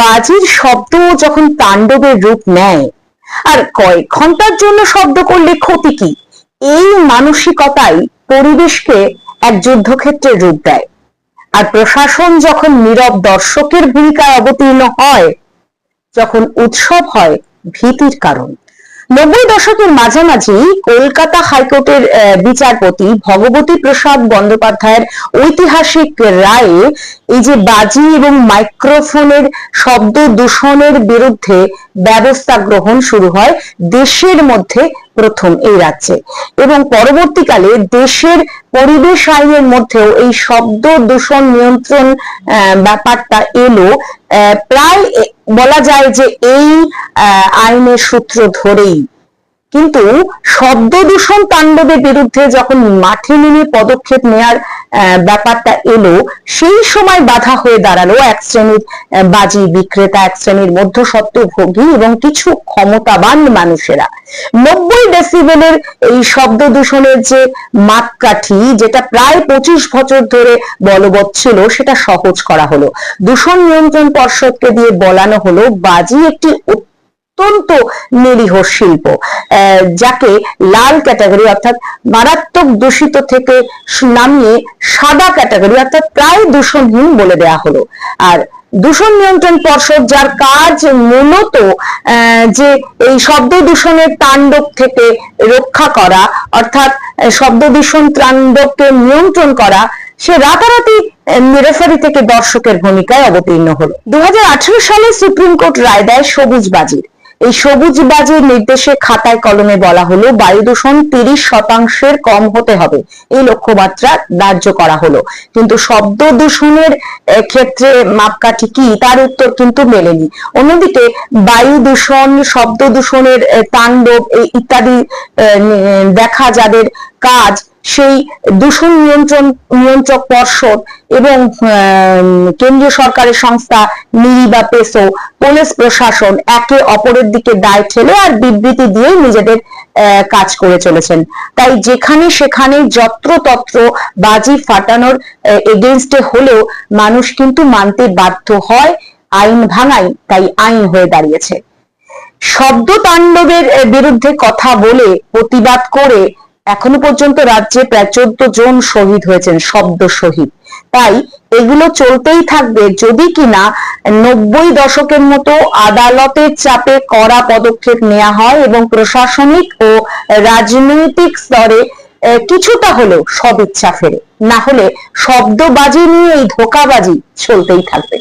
বাজির শব্দ যখন তাণ্ডবের রূপ নেয়, আর কয়েক ঘণ্টার জন্য শব্দ করলে ক্ষতি কি? এই মানসিকতাই পরিবেশকে এক যুদ্ধক্ষেত্রে রূপ দেয়। আর প্রশাসন যখন নীরব দর্শকের ভূমিকায় অবতীর্ণ হয়, যখন উৎসব হয় ভীতির কারণ। নব্বই দশকের মাঝামাঝি কলকাতা হাইকোর্টের বিচারপতি ভগবতী প্রসাদ বন্দ্যোপাধ্যায়ের ঐতিহাসিক রায়ে এই যে বাজি এবং মাইক্রোফোনের শব্দ দূষণের বিরুদ্ধে ব্যবস্থা গ্রহণ শুরু হয় দেশের মধ্যে প্রথম এই রাজ্যে। এবং পরবর্তীকালে দেশের পরিবেশ আইনের মধ্যেও এই শব্দ দূষণ নিয়ন্ত্রণ ব্যাপারটা এলো প্রায় বলা যায় যে এই আইনের সূত্র ধরেই। কিন্তু শব্দ দূষণ তাণ্ডবের বিরুদ্ধে যখন মাঠে নেমে পদক্ষেপ নেয়ার ব্যাপারটা এলো। সেই সময় বাধা হয়ে দাঁড়াল এক শ্রেণির বাজি বিক্রেতা, এক শ্রেণির মধ্যস্বত্বভোগী এবং কিছু ক্ষমতাবান মানুষেরা। নব্বই ডেসিবেলের এই শব্দ দূষণের যে মাপকাঠি, যেটা প্রায় পঁচিশ বছর ধরে বলবৎ ছিল, সেটা সহজ করা হলো। দূষণ নিয়ন্ত্রণ পর্ষদকে দিয়ে বলানো হলো, বাজি একটি অত্যন্ত নিরীহ শিল্প যাকে লাল ক্যাটাগরি অর্থাৎ মারাত্মক দূষিত থেকে নামিয়ে সাদা ক্যাটাগরি অর্থাৎ প্রায় দূষণহীন বলে দেয়া হলো। আর দূষণ নিয়ন্ত্রণ পর্ষদ যার কাজ মূলত যে এই শব্দ দূষণের তাণ্ডব থেকে রক্ষা করা, অর্থাৎ শব্দ দূষণ তাণ্ডবকে নিয়ন্ত্রণ করা, সে রাতারাতি রেফারি থেকে দর্শকের ভূমিকায় অবতীর্ণ হলো। দু হাজার আঠেরো সালে সুপ্রিম কোর্ট রায় দেয় সবুজ বাজির এই সবুজ বাজির নির্দেশে খাতায় কলমে বলা হলো, বায়ু দূষণ তিরিশ শতাংশের কম হতে হবে। এই লক্ষ্যমাত্রা ধার্য করা হলো। কিন্তু শব্দ দূষণের ক্ষেত্রে মাপকাঠি কি? তার উত্তর কিন্তু মেলেনি। অন্যদিকে বায়ু দূষণ, শব্দ দূষণের তাণ্ডব ইত্যাদি দেখা যাদের কাজ সেই দূষণ নিয়ন্ত্রণ, নিয়ন্ত্রক পর্ষদ এবং কেন্দ্রীয় সরকারের সংস্থা নিরি বা পেসো, পুলিশ প্রশাসন একে অপরের দিকে দায় ঠেলে আর বিবৃতি দিয়ে নিজেদের কাজ করে চলেছেন। তাই যেখানে সেখানে যত্রতত্র বাজি ফাটানোর এগেনস্টে হলেও মানুষ কিন্তু মানতে বাধ্য হয়, আইন ভাঙাই তাই আইন হয়ে দাঁড়িয়েছে। শব্দ তাণ্ডবের বিরুদ্ধে কথা বলে প্রতিবাদ করে এখনও পর্যন্ত রাজ্যে প্রায় চোদ্দ জন শহীদ হয়েছেন, শব্দ শহীদ। তাই এগুলো চলতেই থাকবে যদি কিনা নব্বই দশকের মতো আদালতের চাপে কড়া পদক্ষেপ নেওয়া হয় এবং প্রশাসনিক ও রাজনৈতিক স্তরে কিছুটা হলেও সদিচ্ছা ফেরে। না হলে শব্দবাজি নিয়ে এই ধোকাবাজি চলতেই থাকবে।